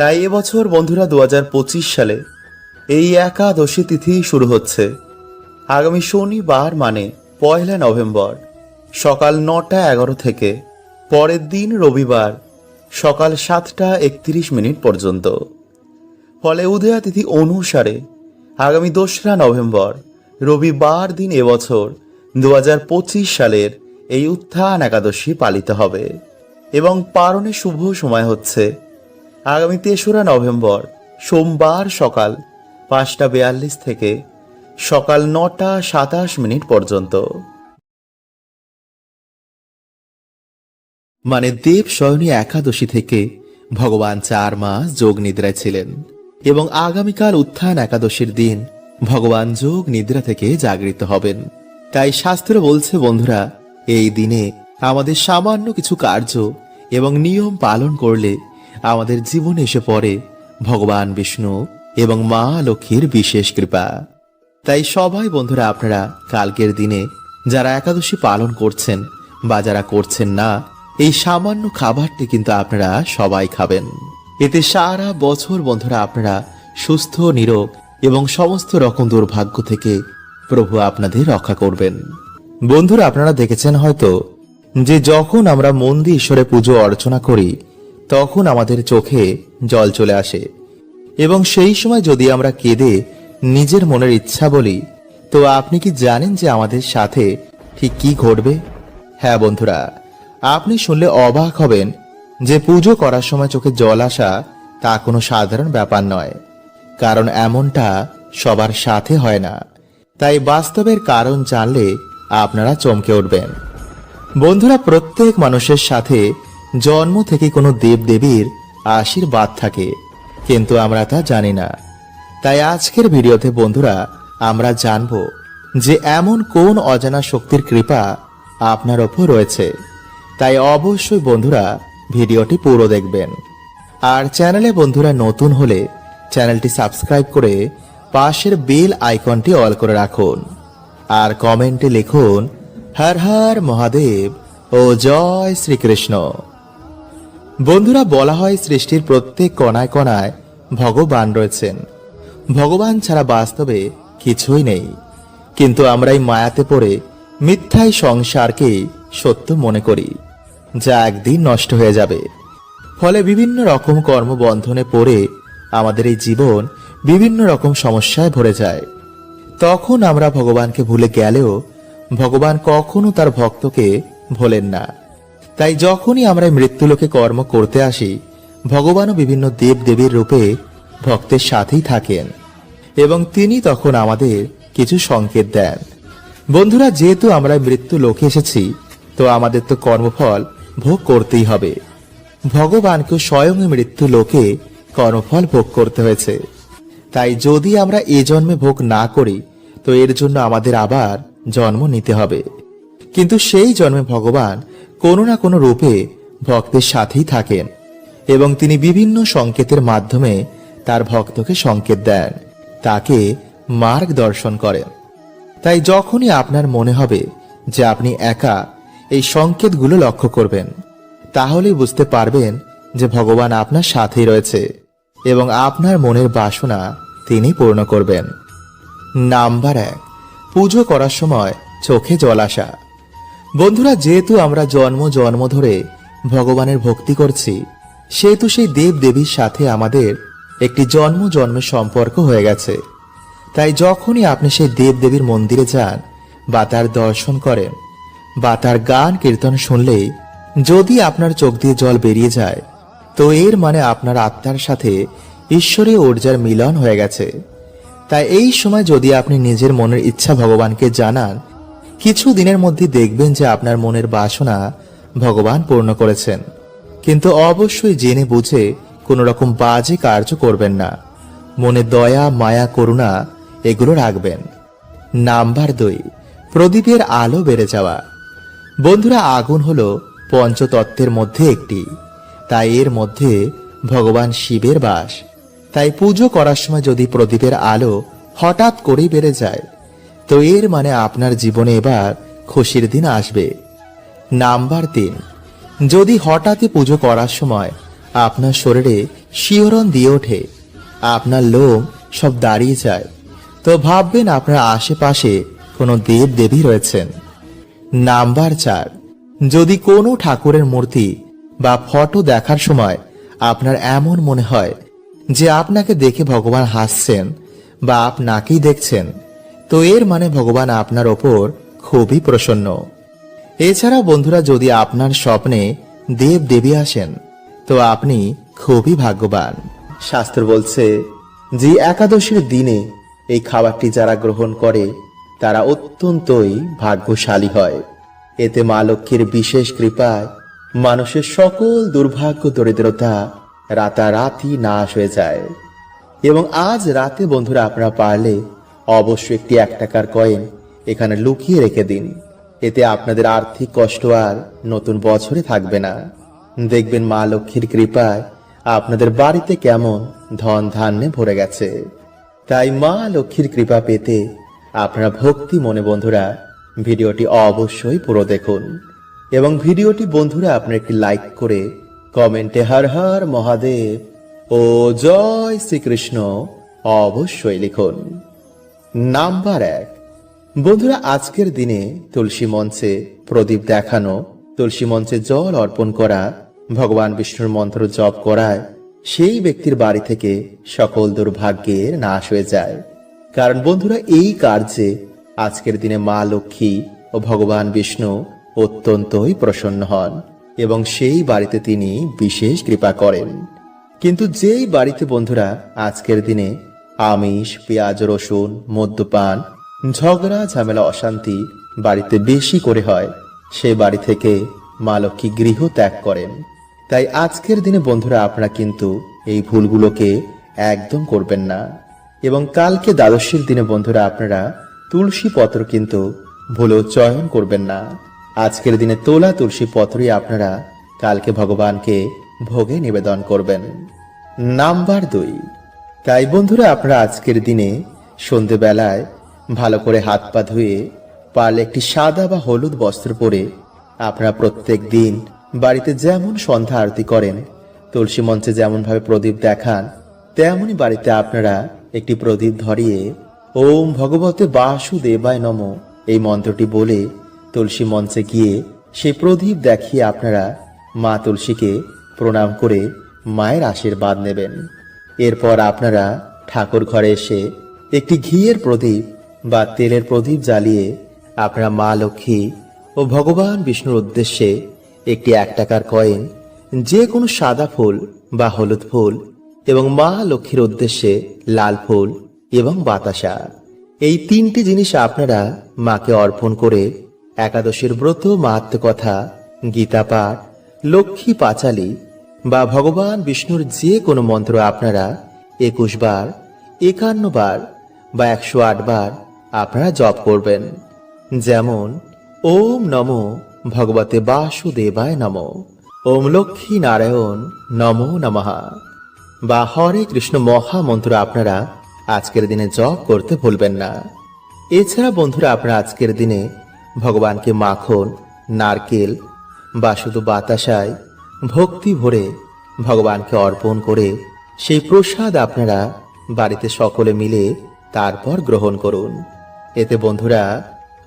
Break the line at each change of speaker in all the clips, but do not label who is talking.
তাই এবছর, বন্ধুরা দু হাজার পঁচিশ সালে এই একাদশী তিথি শুরু হচ্ছে। আগামী শনিবার মানে পয়লা নভেম্বর, সকাল নটা এগারো থেকে। পরের দিন রবিবার, সকাল সাতটা একত্রিশ মিনিট পর্যন্ত। ফলে উদয়া তিথি অনুসারে আগামী দোসরা নভেম্বর, রবিবার দিন এবছর দু হাজার পঁচিশ সালের এই উত্থান একাদশী পালিত হবে। এবং পারণের শুভ সময় হচ্ছে আগামী তেসরা নভেম্বর, সোমবার সকাল পাঁচটা বেয়াল্লিশ থেকে সকাল নটা সাতাশ মিনিট পর্যন্ত। মানে দেব শয়নী একাদশী থেকে ভগবান চার মাস যোগ নিদ্রায় ছিলেন এবং আগামীকাল উত্থান একাদশীর দিন ভগবান যোগ নিদ্রা থেকে জাগৃত হবেন। তাই শাস্ত্র বলছে, বন্ধুরা, এই দিনে আমাদের সামান্য কিছু কার্য এবং নিয়ম পালন করলে আমাদের জীবনে এসে পড়ে। ভগবান বিষ্ণু এবং মা লক্ষ্মীর বিশেষ কৃপা। তাই সবাই বন্ধুরা, আপনারা কালকের দিনে যারা একাদশী পালন করছেন বা যারা করছেন না, এই সামান্য খাবারটি কিন্তু আপনারা সবাই খাবেন। এতে সারা বছর বন্ধুরা, আপনারা সুস্থ, নিরোগ এবং সমস্ত রকম দুর্ভাগ্য থেকে প্রভু আপনাদের রক্ষা করবেন। বন্ধুরা, আপনারা দেখেছেন হয়তো যে যখন আমরা মন দিয়ে ঈশ্বরে পুজো অর্চনা করি তখন আমাদের চোখে জল চলে আসে। এবং সেই সময় যদি আমরা কেঁদে নিজের মনের ইচ্ছা বলি, তো আপনি কি জানেন যে আমাদের সাথে ঠিক কি ঘটবে? হ্যাঁ বন্ধুরা, আপনি শুনলে অবাক হবেন যে পুজো করার সময় চোখে জল আসা তা কোনো সাধারণ ব্যাপার নয়, কারণ এমনটা সবার সাথে হয় না। তাই বাস্তবের কারণ জানলে আপনারা চমকে উঠবেন। বন্ধুরা, প্রত্যেক মানুষের সাথে জন্ম থেকে কোনো দেবদেবীর আশীর্বাদ থাকে, কিন্তু আমরা তা জানি না। তাই আজকের ভিডিওতে বন্ধুরা, আমরা জানব যে এমন কোন অজানা শক্তির কৃপা আপনার ওপর রয়েছে। তাই অবশ্যই বন্ধুরা, ভিডিওটি পুরো দেখবেন। আর চ্যানেলে বন্ধুরা নতুন হলে চ্যানেলটি সাবস্ক্রাইব করে পাশের বেল আইকনটি অল করে রাখুন। আর কমেন্টে লিখুন, হর হর মহাদেব ও জয় শ্রীকৃষ্ণ। বন্ধুরা, বলা হয় সৃষ্টির প্রত্যেক কণায় কণায় ভগবান রয়েছেন। ভগবান ছাড়া বাস্তবে কিছুই নেই। কিন্তু আমরা এই মায়াতে পড়ে মিথ্যায় সংসারকে সত্য মনে করি, যা একদিন নষ্ট হয়ে যাবে। ফলে বিভিন্ন রকম কর্মবন্ধনে পড়ে আমাদের এই জীবন বিভিন্ন রকম সমস্যায় ভরে যায়। তখন আমরা ভগবানকে ভুলে গেলেও ভগবান কখনো তার ভক্তকে ভোলেন না। তাই যখনই আমরা মৃত্যুলোকে কর্ম করতে আসি, ভগবানও বিভিন্ন দেব দেবীর রূপে ভক্তের সাথেই থাকেন এবং তিনি তখন আমাদের কিছু সংকেত দেন। বন্ধুরা, যেহেতু আমরা মৃত্যু লোকে এসেছি, তো আমাদের তো কর্মফল ভোগ করতেই হবে। ভগবানকে স্বয়ং মৃত্যু লোকে কর্মফল ভোগ করতে হয়েছে। তাই যদি আমরা এ জন্মে ভোগ না করি, তো এর জন্য আমাদের আবার জন্ম নিতে হবে। কিন্তু সেই জন্মে ভগবান কোনো না কোনো রূপে ভক্তের সাথেই থাকেন এবং তিনি বিভিন্ন সংকেতের মাধ্যমে তার ভক্তকে সংকেত দেন, তাকে মার্গ দর্শন করেন। তাই যখনই আপনার মনে হবে যে আপনি একা এই সংকেতগুলো লক্ষ্য করবেন, তাহলেই বুঝতে পারবেন যে ভগবান আপনার সাথেই রয়েছে এবং আপনার মনের বাসনা তিনি পূর্ণ করবেন। নাম্বার এক, পুজো করার সময় চোখে জল আসা। বন্ধুরা, যেহেতু আমরা জন্ম জন্ম ধরে ভগবানের ভক্তি করছি, সেহেতু সেই দেব দেবীর সাথে আমাদের একটি জন্ম জন্মের সম্পর্ক হয়ে গেছে। তাই যখনই আপনি সেই দেব দেবীর মন্দিরে যান বা তার দর্শন করেন বা তার গান কীর্তন শুনলেই যদি আপনার চোখ দিয়ে জল বেরিয়ে যায়, তো এর মানে আপনার আত্মার সাথে ঈশ্বরী ঊর্জার মিলন হয়ে গেছে। তাই এই সময় যদি আপনি নিজের মনের ইচ্ছা ভগবানকে জানান কিছু দিনের মধ্যে দেখবেন যে আপনার মনের বাসনা ভগবান পূর্ণ করেছেন। কিন্তু অবশ্যই জেনে বুঝে কোনো রকম বাজে কার্য করবেন না। মনে দয়া, মায়া, করুণা এগুলো রাখবেন। নাম্বার দুই, প্রদীপের আলো বেড়ে যাওয়া। বন্ধুরা, আগুন হলো পঞ্চতত্ত্বের মধ্যে একটি। তাই এর মধ্যে ভগবান শিবের বাস। তাই পুজো করার সময় যদি প্রদীপের আলো হঠাৎ করেই বেড়ে যায় তো এর মানে আপনার জীবনে এবার খুশির দিন আসবে। নাম্বার তিন, যদি হঠাৎই পুজো করার সময় আপনার শরীরে শিহরণ দিয়ে ওঠে, আপনার লোম সব দাঁড়িয়ে যায়, তো ভাববেন আপনার আশেপাশে কোনো দেব দেবী রয়েছেন। নাম্বার চার, যদি কোনো ঠাকুরের মূর্তি বা ফটো দেখার সময় আপনার এমন মনে হয় যে আপনাকে দেখে ভগবান হাসছেন বা আপনাকেই দেখছেন তো এর মানে ভগবান আপনার ওপর খুবই প্রসন্ন। এছাড়া বন্ধুরা, যদি আপনার স্বপ্নে দেব দেবী আসেন, তো আপনি খুবই ভাগ্যবান। শাস্ত্র বলছে, যে একাদশীর দিনে এই খাবারটি যারা গ্রহণ করে, তারা অত্যন্তই ভাগ্যশালী হয়। এতে মা লক্ষ্মীর বিশেষ কৃপায় মানুষের সকল দুর্ভাগ্য, দরিদ্রতা রাতারাতি নাশ হয়ে যায়। এবং আজ রাতে বন্ধুরা, আপনারা পারলে অবশ্যই একটি এক টাকার কয়েন এখানে লুকিয়ে রেখে দিন। এতে আপনাদের আর্থিক কষ্ট আর নতুন বছরে থাকবে না। দেখবেন মা লক্ষ্মীর কৃপায় আপনাদের বাড়িতে কেমন ধন ধান্যে ভরে গেছে। তাই মা লক্ষ্মীর কৃপা পেতে আপনারা ভক্তি মনে বন্ধুরা ভিডিওটি অবশ্যই পুরো দেখুন। এবং ভিডিওটি বন্ধুরা আপনার একটি লাইক করে কমেন্টে হর হর মহাদেব ও জয় শ্রীকৃষ্ণ অবশ্যই লিখুন। নাম্বার এক। বন্ধুরা, আজকের দিনে তুলসী মঞ্চে প্রদীপ দেখানো, তুলসী মঞ্চে জল অর্পণ করা, ভগবান বিষ্ণুর মন্ত্র জপ করায় সেই ব্যক্তির বাড়ি থেকে সকল দুর্ভাগ্যের নাশ হয়ে যায়। কারণ বন্ধুরা, এই কার্যে আজকের দিনে মা লক্ষ্মী ও ভগবান বিষ্ণু অত্যন্তই প্রসন্ন হন এবং সেই বাড়িতে তিনি বিশেষ কৃপা করেন। কিন্তু যেই বাড়িতে বন্ধুরা, আজকের দিনে আমিষ, পেঁয়াজ, রসুন, মদ্যপান, ঝগড়া, ঝামেলা, অশান্তি বাড়িতে বেশি করে হয়। সে বাড়ি থেকে মা লক্ষ্মী গৃহ ত্যাগ করেন। তাই আজকের দিনে বন্ধুরা আপনারা কিন্তু এই ভুলগুলোকে একদম করবেন না। এবং কালকে দ্বাদশীর দিনে বন্ধুরা আপনারা তুলসী পত্র কিন্তু ভুলেও চয়ন করবেন না। আজকের দিনে তোলা তুলসী পত্রই আপনারা কালকে ভগবানকে ভোগে নিবেদন করবেন। নাম্বার দুই। তাই বন্ধুরা আপনারা আজকের দিনে সন্ধেবেলায় ভালো করে হাত পা ধুয়ে পারলে একটি সাদা বা হলুদ বস্ত্র পরে আপনারা প্রত্যেক দিন বাড়িতে যেমন সন্ধ্যা আরতি করেন, তুলসী মঞ্চে যেমন ভাবে প্রদীপ দেখান, তেমনই বাড়িতে আপনারা একটি প্রদীপ ধরিয়ে ওম ভগবতে বাসুদেবায় নম এই মন্ত্রটি বলে তুলসী মঞ্চে গিয়ে সেই প্রদীপ দেখিয়ে আপনারা মা তুলসীকে প্রণাম করে মায়ের আশীর্বাদ নেবেন। এরপর আপনারা ঠাকুর ঘরে এসে একটি ঘিয়ের প্রদীপ বা তেলের প্রদীপ জ্বালিয়ে আপনারা মা লক্ষ্মী ও ভগবান বিষ্ণুর উদ্দেশ্যে একটি এক টাকার কয়েন যে কোনো সাদা ফুল বা হলুদ ফুল এবং মা লক্ষ্মীর উদ্দেশ্যে লাল ফুল এবং বাতাসা। এই তিনটি জিনিস আপনারা মাকে অর্পণ করে একাদশীর ব্রত মাহাত্ম কথা গীতা পাঠ, লক্ষ্মী পাঁচালী বা ভগবান বিষ্ণুর যে কোনো মন্ত্র আপনারা একুশ বার, একান্ন বার বা একশো আট বার আপনারা জপ করবেন। যেমন, ওম নম ভগবতে বাসুদেবায় নম, ওম লক্ষ্মী নারায়ণ নমো নমঃ বা হরে কৃষ্ণ মহামন্ত্র আপনারা আজকের দিনে জপ করতে ভুলবেন না। এছাড়া বন্ধুরা, আপনারা আজকের দিনে ভগবানকে মাখন, নারকেল বা শুধু বাতাসায় ভক্তি ভরে ভগবানকে অর্পণ করে সেই প্রসাদ আপনারা বাড়িতে সকলে মিলে তারপর গ্রহণ করুন। এতে বন্ধুরা,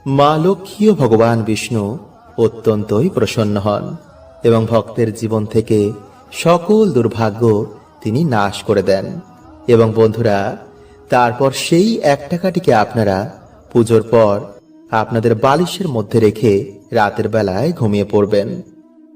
মা লক্ষ্মী ভগবান বিষ্ণু অত্যন্তই প্রসন্ন হন এবং ভক্তের জীবন থেকে সকল দুর্ভাগ্য তিনি নাশ করে দেন। এবং বন্ধুরা, তারপর সেই এক টাকাটিকে আপনারা পুজোর পর আপনাদের বালিশের মধ্যে রেখে রাতের বেলায় ঘুমিয়ে পড়বেন।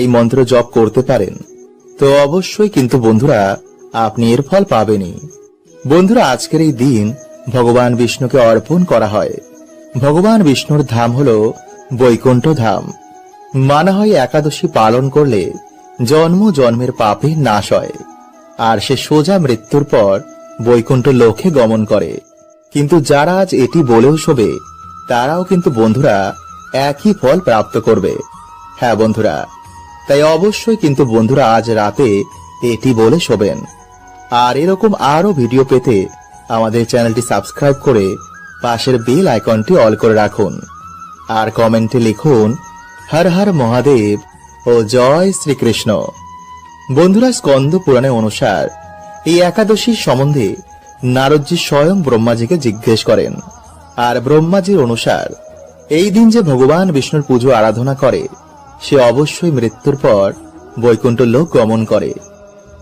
এই মন্ত্র জপ করতে পারেন। তো অবশ্যই কিন্তু বন্ধুরা, আপনি এর ফল পাবেনই। বন্ধুরা, আজকের এই দিন ভগবান বিষ্ণুকে অর্পণ করা হয়। ভগবান বিষ্ণুর ধাম হল বৈকুণ্ঠ ধাম। মানা হয় একাদশী পালন করলে জন্ম জন্মের পাপে নাশ হয়, আর সে সোজা মৃত্যুর পর বৈকুণ্ঠ লোকে গমন করে। কিন্তু যারা আজ এটি বলেও শোবে, তারাও কিন্তু বন্ধুরা একই ফল প্রাপ্ত করবে। হ্যাঁ বন্ধুরা তাই অবশ্যই কিন্তু বন্ধুরা আজ রাতে এটি বলে শোবেন। আর এরকম আরও ভিডিও পেতে আমাদের চ্যানেলটি সাবস্ক্রাইব করে পাশের বেল আইকনটি অল করে রাখুন। আর কমেন্টে লিখুন, হর হর মহাদেব ও জয় শ্রীকৃষ্ণ। বন্ধুরা স্কন্দ পুরাণে অনুসার এই একাদশীর সম্বন্ধে নারদজি স্বয়ং ব্রহ্মাজিকে জিজ্ঞেস করেন। আর ব্রহ্মাজির অনুসার, এই দিন যে ভগবান বিষ্ণুর পুজো আরাধনা করে সে অবশ্যই মৃত্যুর পর বৈকুণ্ঠ লোক গমন করে।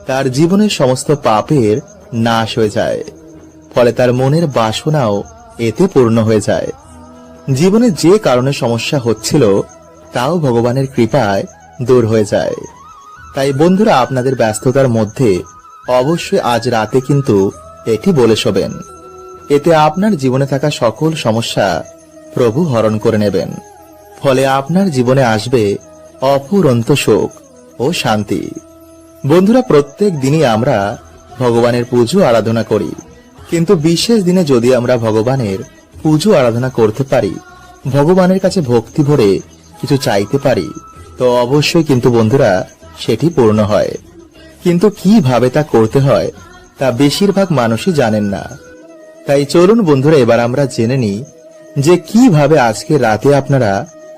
তার জীবনের সমস্ত পাপের নাশ হয়ে যায়। ফলে তার মনের বাসনাও এতে পূর্ণ হয়ে যায়। জীবনে যে কারণে সমস্যা হচ্ছিল, তাও ভগবানের কৃপায় দূর হয়ে যায়। তাই বন্ধুরা, আপনাদের ব্যস্ততার মধ্যে অবশ্যই আজ রাতে কিন্তু এটি বলে শোবেন। এতে আপনার জীবনে থাকা সকল সমস্যা প্রভু হরণ করে নেবেন। ফলে আপনার জীবনে আসবে অফুরন্ত সুখ ও শান্তি। বন্ধুরা, প্রত্যেক দিনই আমরা ভগবানের পুজো আরাধনা করি। কিন্তু বিশেষ দিনে যদি আমরা ভগবানের পুজো আরাধনা করতে পারি, ভগবানের কাছে ভক্তি ভরে কিছু চাইতে পারি, তো অবশ্যই কিন্তু বন্ধুরা সেটি পূর্ণ হয়। কিন্তু কীভাবে তা করতে হয়, তা বেশিরভাগ মানুষই জানেন না। তাই চলুন বন্ধুরা, এবার আমরা জেনে নিই যে কীভাবে আজকে রাতে আপনারা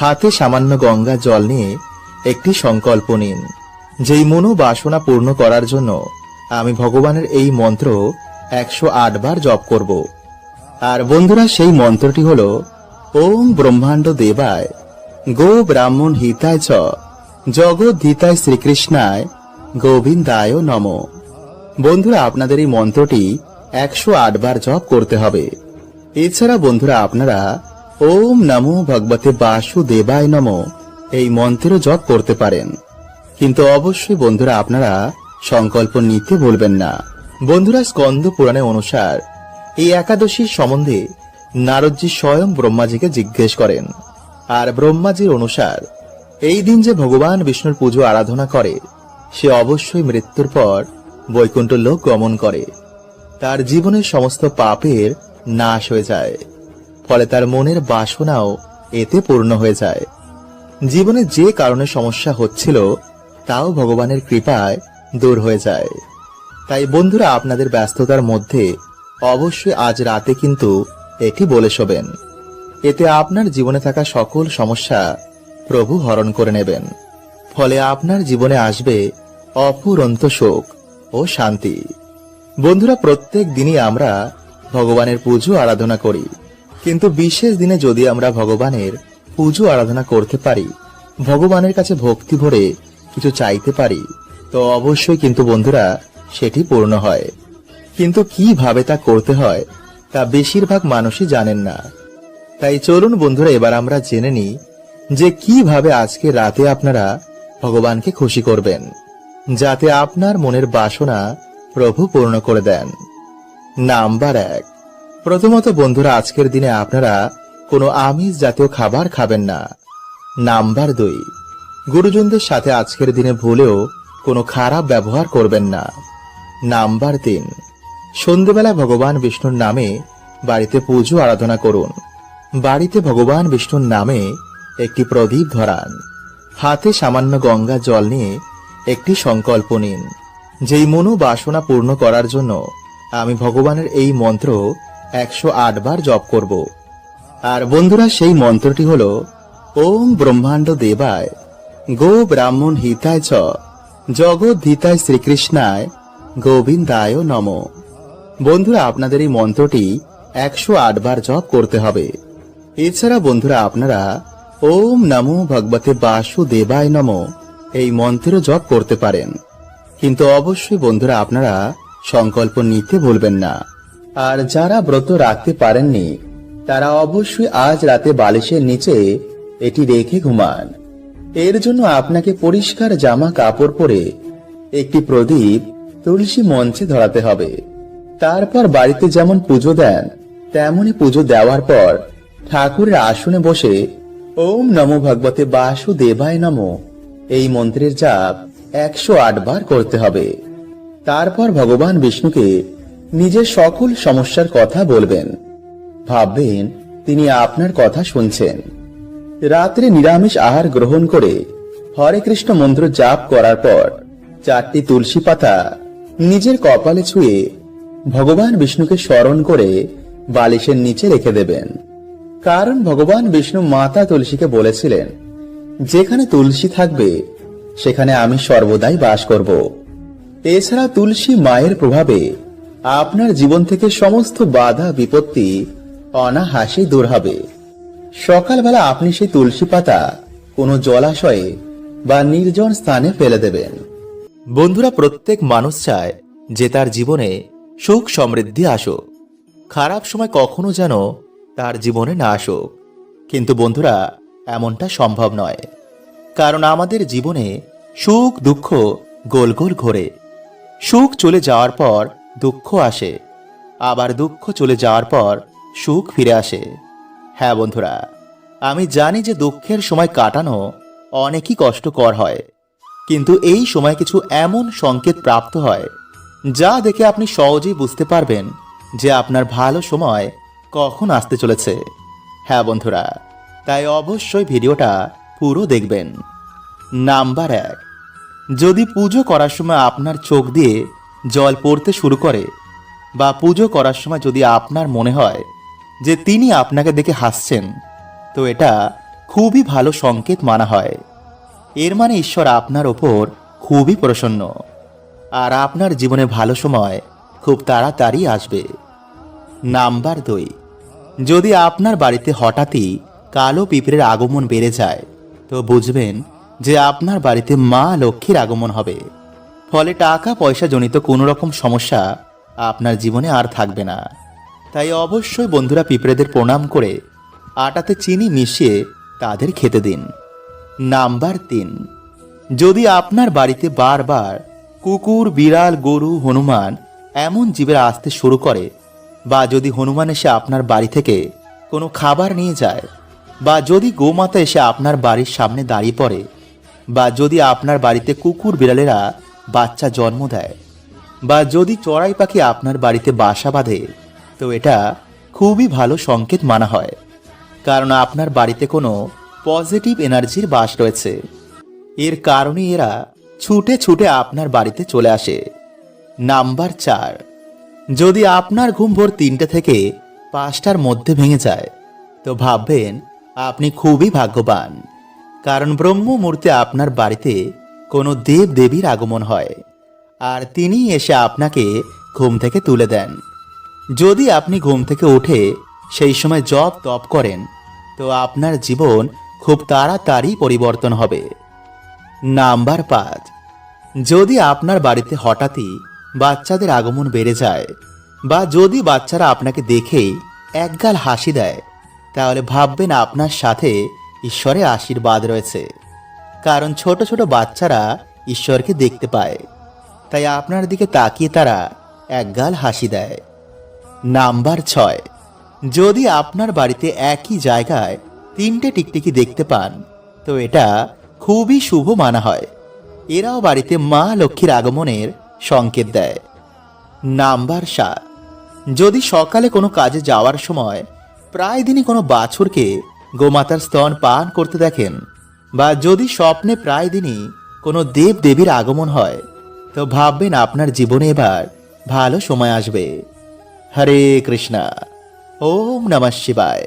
হাতে সামান্য গঙ্গা জল নিয়ে একটি সংকল্প নিন, যেই মনো বাসনা পূর্ণ করার জন্য আমি ভগবানের এই মন্ত্র একশো বার জপ করব। আর বন্ধুরা, সেই মন্ত্রটি হল, ওম ব্রহ্মাণ্ড দেবায়, গো ব্রাহ্মণ হিতায় চ জগদ্ধিতায় শ্রীকৃষ্ণায়, গোবিন্দায় নম। বন্ধুরা, আপনাদের এই মন্ত্রটি একশো আট বার জপ করতে হবে। এছাড়া বন্ধুরা, আপনারা ওম নমো ভগবতে বাসুদেবায় নম। এই মন্ত্রের জপ করতে পারেন। কিন্তু অবশ্যই বন্ধুরা আপনারা সংকল্প নিতে বলবেন না। বন্ধুরা স্কন্দ পুরাণে অনুসার এই একাদশীর সম্বন্ধে নারদজি স্বয়ং ব্রহ্মাজিকে জিজ্ঞেস করেন। আর ব্রহ্মাজির অনুসার এই দিন যে ভগবান বিষ্ণুর পুজো আরাধনা করে, সে অবশ্যই মৃত্যুর পর বৈকুণ্ঠ লোক গমন করে। তার জীবনের সমস্ত পাপের নাশ হয়ে যায়। ফলে তার মনের বাসনাও এতে পূর্ণ হয়ে যায়। জীবনে যে কারণে সমস্যা হচ্ছিল, তাও ভগবানের কৃপায় দূর হয়ে যায়। তাই বন্ধুরা, আপনাদের ব্যস্ততার মধ্যে অবশ্যই আজ রাতে কিন্তু এটি বলে শোবেন। এতে আপনার জীবনে থাকা সকল সমস্যা প্রভু হরণ করে নেবেন। ফলে আপনার জীবনে আসবে অফুরন্ত সুখ ও শান্তি। বন্ধুরা, প্রত্যেক দিনই আমরা ভগবানের পুজো আরাধনা করি। কিন্তু বিশেষ দিনে যদি আমরা ভগবানের পুজো আরাধনা করতে পারি, ভগবানের কাছে ভক্তি ভরে কিছু চাইতে পারি, তো অবশ্যই কিন্তু বন্ধুরা সেটি পূর্ণ হয়। কিন্তু কীভাবে তা করতে হয়, তা বেশিরভাগ মানুষই জানেন না। তাই চলুন বন্ধুরা, এবার আমরা জেনে নিই যে কীভাবে আজকে রাতে আপনারা ভগবানকে খুশি করবেন, যাতে আপনার মনের বাসনা প্রভু পূর্ণ করে দেন। নাম্বার এক। প্রথমত বন্ধুরা, আজকের দিনে আপনারা কোনো আমিষ জাতীয় খাবার খাবেন না। নাম্বার দুই, গুরুজনদের সাথে আজকের দিনে ভুলেও কোনো খারাপ ব্যবহার করবেন না। নাম্বার তিন, সন্ধেবেলা ভগবান বিষ্ণুর নামে বাড়িতে পুজো আরাধনা করুন। বাড়িতে ভগবান বিষ্ণুর নামে একটি প্রদীপ ধরান। হাতে সামান্য গঙ্গা জল নিয়ে একটি সংকল্প নিন। যেই মনো বাসনা পূর্ণ করার জন্য আমি ভগবানের এই মন্ত্র একশো বার জপ করব। আর বন্ধুরা, সেই মন্ত্রটি হল, ওম ব্রহ্মাণ্ড দেবায়, গো ব্রাহ্মণ হিতায় চ জগদ্ধিতায় শ্রীকৃষ্ণায়, গোবিন্দায় নম। বন্ধুরা, আপনাদের এই মন্ত্রটি একশো আট বার জপ করতে হবে। এছাড়া বন্ধুরা, আপনারা, ওম নমো ভগবতে বাসুদেবায় নম এই মন্ত্র জপ করতে পারেন। কিন্তু অবশ্যই বন্ধুরা, আপনারা সংকল্প নিতে ভুলবেন না। আর যারা ব্রত রাখতে পারেননি, তারা অবশ্যই আজ রাতে বালিশের নিচে এটি রেখে ঘুমান। এর জন্য আপনাকে পরিষ্কার জামা কাপড় পরে একটি প্রদীপ তুলসী মঞ্চে ধরাতে হবে। তারপর বাড়িতে যেমন পুজো দেন, তেমনই পুজো দেওয়ার পর ঠাকুরের আসনে বসে ওম নমো ভগবতে বাসুদেবায় নমো, এই মন্ত্রের জাপ একশো আট বার করতে হবে। তারপর ভগবান বিষ্ণুকে নিজের সকল সমস্যার কথা বলবেন। ভাববেন, তিনি আপনার কথা শুনছেন। রাত্রে নিরামিষ আহার গ্রহণ করে হরে কৃষ্ণ মন্ত্র জাপ করার পর চারটি তুলসী পাতা নিজের কপালে ছুঁয়ে ভগবান বিষ্ণুকে স্মরণ করে বালিশের নিচে রেখে দেবেন। কারণ ভগবান বিষ্ণু মাতা তুলসীকে বলেছিলেন, যেখানে তুলসী থাকবে, সেখানে আমি সর্বদাই বাস করব। এছাড়া তুলসী মায়ের প্রভাবে আপনার জীবন থেকে সমস্ত বাধা, বিপত্তি, অনাহাসে দূর হবে। সকালবেলা আপনি সেই তুলসী পাতা কোনো জলাশয়ে বা নির্জন স্থানে ফেলে দেবেন। বন্ধুরা, প্রত্যেক মানুষ চায় যে তার জীবনে সুখ সমৃদ্ধি আসুক। খারাপ সময় কখনো যেন তার জীবনে না আসুক। কিন্তু বন্ধুরা, এমনটা সম্ভব নয়। কারণ আমাদের জীবনে সুখ, দুঃখ গোল গোল ঘোরে। সুখ চলে যাওয়ার পর দুঃখ আসে। আবার দুঃখ চলে যাওয়ার পর সুখ ফিরে আসে। হ্যাঁ বন্ধুরা, আমি জানি যে দুঃখের সময় কাটানো অনেকই কষ্টকর হয়, কিন্তু এই সময় কিছু এমন সংকেত প্রাপ্ত হয়, যা দেখে আপনি সহজেই বুঝতে পারবেন যে আপনার ভালো সময় কখন আসতে চলেছে। হ্যাঁ বন্ধুরা, তাই অবশ্যই ভিডিওটা পুরো দেখবেন। নাম্বার এক, যদি পুজো করার সময় আপনার চোখ দিয়ে জল পড়তে শুরু করে বা পুজো করার সময় যদি আপনার মনে হয় যে তিনি আপনাকে দেখে হাসছেন, তো এটা খুবই ভালো সংকেত মানা হয়। এর মানে ঈশ্বর আপনার ওপর খুবই প্রসন্ন আর আপনার জীবনে ভালো সময় খুব তাড়াতাড়ি আসবে। নাম্বার দুই, যদি আপনার বাড়িতে হঠাৎই কালো পিঁপড়ের আগমন বেড়ে যায়, তো বুঝবেন যে আপনার বাড়িতে মা লক্ষ্মীর আগমন হবে। ফলে টাকা পয়সা জনিত কোনো রকম সমস্যা আপনার জীবনে আর থাকবে না। তাই অবশ্যই বন্ধুরা পিঁপড়েদের প্রণাম করে আটাতে চিনি মিশিয়ে তাদের খেতে দিন। নাম্বার তিন, যদি আপনার বাড়িতে বারবার কুকুর, বিড়াল, গরু, হনুমান এমন জীবের আসতে শুরু করে বা যদি হনুমান এসে আপনার বাড়ি থেকে কোনো খাবার নিয়ে যায় বা যদি গোমাতা এসে আপনার বাড়ির সামনে দাঁড়িয়ে পড়ে বা যদি আপনার বাড়িতে কুকুর, বিড়ালেরা বাচ্চা জন্ম দেয়। বা যদি চড়াই পাখি আপনার বাড়িতে বাসা বাঁধে, তো এটা খুবই ভালো সংকেত মানা হয়। কারণ আপনার বাড়িতে কোনো পজিটিভ এনার্জির বাস রয়েছে। এর কারণে এরা ছুটে ছুটে আপনার বাড়িতে চলে আসে। নাম্বার চার, যদি আপনার ঘুম ভোর তিনটে থেকে পাঁচটার মধ্যে ভেঙে যায়, তো ভাববেন আপনি খুবই ভাগ্যবান। কারণ ব্রহ্ম মুহূর্তে আপনার বাড়িতে কোনো দেব দেবীর আগমন হয়, আর তিনি এসে আপনাকে ঘুম থেকে তুলে দেন। যদি আপনি ঘুম থেকে উঠে সেই সময় জপ তপ করেন, তো আপনার জীবন খুব তাড়াতাড়ি পরিবর্তন হবে। নাম্বার পাঁচ, যদি আপনার বাড়িতে হঠাৎই বাচ্চাদের আগমন বেড়ে যায়, বা যদি বাচ্চারা আপনাকে দেখেই একগাল হাসি দেয়, তাহলে ভাববেন আপনার সাথে ঈশ্বরের আশীর্বাদ রয়েছে। কারণ ছোট ছোট বাচ্চারা ঈশ্বরকে দেখতে পায়। তাই আপনার দিকে তাকিয়ে তারা একগাল হাসি দেয়। নাম্বার ছয়, যদি আপনার বাড়িতে একই জায়গায় তিনটে টিকটিকি দেখতে পান, তো এটা খুবই শুভ মানা হয়। এরাও বাড়িতে মা লক্ষ্মীর আগমনের সংকেত দেয়। নাম্বার সাত, যদি সকালে কোনো কাজে যাওয়ার সময় প্রায় দিনই কোনো বাছুরকে গোমাতার স্তন পান করতে দেখেন বা যদি স্বপ্নে প্রায় দিনই কোনো দেব দেবীর আগমন হয়, তো ভাববেন আপনার জীবনে এবার ভালো সময় আসবে। হরে কৃষ্ণা, ওম নমঃ শিবায়।